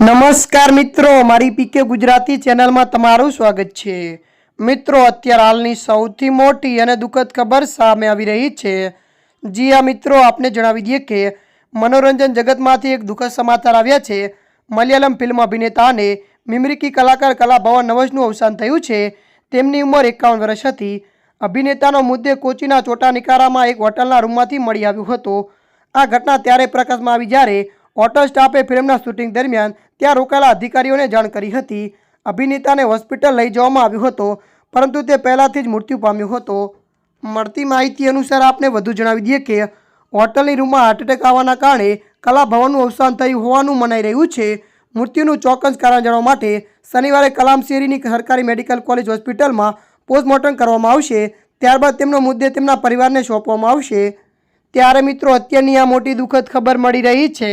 નમસ્કાર મિત્રો, મારી પીકે ગુજરાતી ચેનલમાં તમારું સ્વાગત છે. મિત્રો, અત્યારે હાલની સૌથી મોટી અને દુઃખદ ખબર સામે આવી રહી છે. જી આ મિત્રો, આપને જણાવી દઈએ કે મનોરંજન જગતમાંથી એક દુઃખદ સમાચાર આવ્યા છે. મલયાલમ ફિલ્મ અભિનેતા અને મિમરીકી કલાકાર કલાભવન નવજનું અવસાન થયું છે. તેમની ઉંમર એકાવન વર્ષ હતી. અભિનેતાનો મુદ્દે કોચીના ચોટા નિકારામાં એક હોટલના રૂમમાંથી મળી આવ્યો હતો. આ ઘટના ત્યારે પ્રકાશમાં આવી જ્યારે હોટલ સ્ટાફે ફિલ્મના શૂટિંગ દરમિયાન ત્યાં રોકાયેલા અધિકારીઓને જાણ કરી હતી. અભિનેતાને હોસ્પિટલ લઈ જવામાં આવ્યો હતો, પરંતુ તે પહેલાંથી જ મૃત્યુ પામ્યો હતો. મળતી માહિતી અનુસાર આપને વધુ જણાવી દઈએ કે, હોટલની રૂમમાં હાર્ટ એટેક આવવાના કારણે કલાભવનનું અવસાન થયું હોવાનું મનાઈ રહ્યું છે. મૃત્યુનું ચોક્કસ કારણ જાણવા માટે શનિવારે કલામ શેરીની સરકારી મેડિકલ કોલેજ હોસ્પિટલમાં પોસ્ટમોર્ટમ કરવામાં આવશે. ત્યારબાદ તેમનો મુદ્દે તેમના પરિવારને સોંપવામાં આવશે. ત્યારે મિત્રો, અત્યારની આ મોટી દુઃખદ ખબર મળી રહી છે.